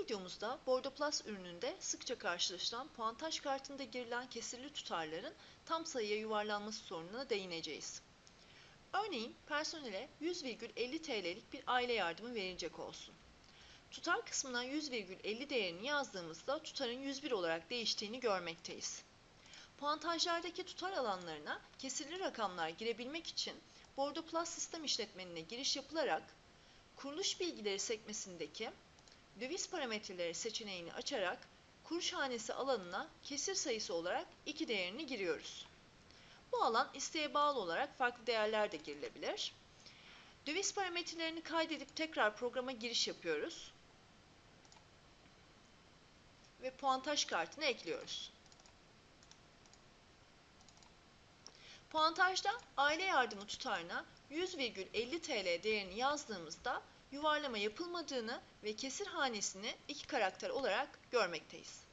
videomuzda Bordeaux Plus ürününde sıkça karşılaşılan puantaj kartında girilen kesirli tutarların tam sayıya yuvarlanması sorununa değineceğiz. Örneğin personele 100,50 TL'lik bir aile yardımı verilecek olsun. Tutar kısmına 100,50 değerini yazdığımızda tutarın 101 olarak değiştiğini görmekteyiz. Puantajlardaki tutar alanlarına kesirli rakamlar girebilmek için Bordeaux Plus sistem işletmenine giriş yapılarak kuruluş bilgileri sekmesindeki döviz parametreleri seçeneğini açarak kuruş hanesi alanına kesir sayısı olarak 2 değerini giriyoruz. Bu alan isteğe bağlı olarak farklı değerler de girilebilir. Döviz parametrelerini kaydedip tekrar programa giriş yapıyoruz. Ve puantaj kartını ekliyoruz. Puantajda aile yardımı tutarına 100,50 TL değerini yazdığımızda yuvarlama yapılmadığını ve kesir hanesini iki karakter olarak görmekteyiz.